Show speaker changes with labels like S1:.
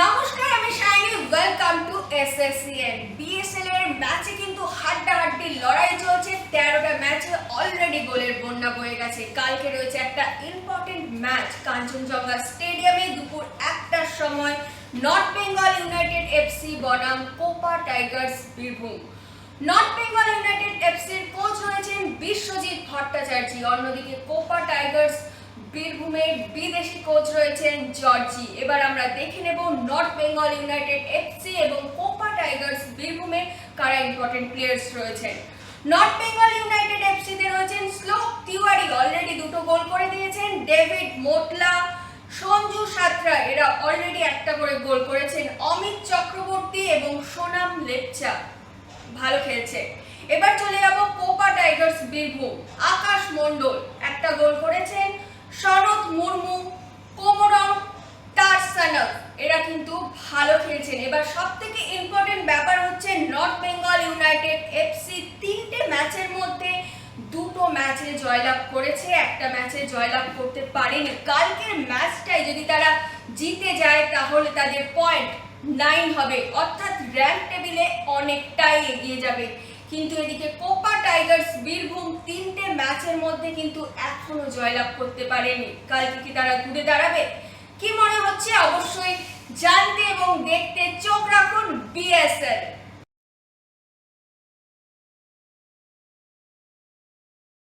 S1: নমস্কার, আমি Shiny. Welcome to SSCN BSL এর ম্যাচে কিন্তু হাড্ডাহাড্ডি লড়াই চলছে। তেরোটা ম্যাচে অলরেডি গোলের বন্যা বয়ে গেছে। কালকে রয়েছে একটা ইম্পর্টেন্ট ম্যাচ কাঞ্চনজঙ্ঘা স্টেডিয়ামে দুপুর একটার সময় নর্থ বেঙ্গল ইউনাইটেড এফসি বনাম Copa Tigers Birbhum. North Bengal United এফসির কোচ রয়েছেন বিশ্বজিৎ ভট্টাচার্য। অন্যদিকে কোপা টাইগার্স বীরভূমের বিদেশি কোচ রয়েছেন জর্জি। এবার আমরা দেখে নেব নর্থ বেঙ্গল ইউনাইটেড এফসি এবং কোপা টাইগার্স বীরভূমের কারা ইম্পর্টেন্ট প্লেয়ার্স রয়েছেন। নর্থ বেঙ্গল ইউনাইটেড এফসিতে রয়েছেন শ্লোক তিওয়ারি। অলরেডি দুটো গোল করে দিয়েছেন। ডেভিড মোটলা, সঞ্জু সাত্রা, এরা অলরেডি একটা করে গোল করেছেন। অমিত চক্রবর্তী এবং সোনাম লেপচা ভালো খেলছে। এবার চলে যাব কোপা টাইগার্স বীরভূম। আকাশ মণ্ডল একটা গোল করেছেন শরৎ মুর্মু কোমরং টারসানভ এরা কিন্তু ভালো খেলছেন। এবার সব থেকে ইম্পর্টেন্ট ব্যাপার হচ্ছে নর্থ বেঙ্গল ইউনাইটেড এফসি তিনটে ম্যাচের মধ্যে দুটো ম্যাচে জয়লাভ করেছে। একটা ম্যাচে জয়লাভ করতে পারেনি। কালকের ম্যাচটাই যদি তারা জিতে যায়, তাহলে তাদের পয়েন্ট নাইন হবে। অর্থাৎ র্যাঙ্ক টেবিলে অনেকটাই এগিয়ে যাবে। কিন্তু এদিকে কোপা টাইগার্স, বীরভূম তিনটে ম্যাচের মধ্যে কিন্তু এখনও জয়লাভ করতে পারেনি। কালকে কি তারা ঘুরে দাঁড়াবে? কি মনে হচ্ছে? অবশ্যই জানতে এবং দেখতে চোখ রাখুন বিএসএল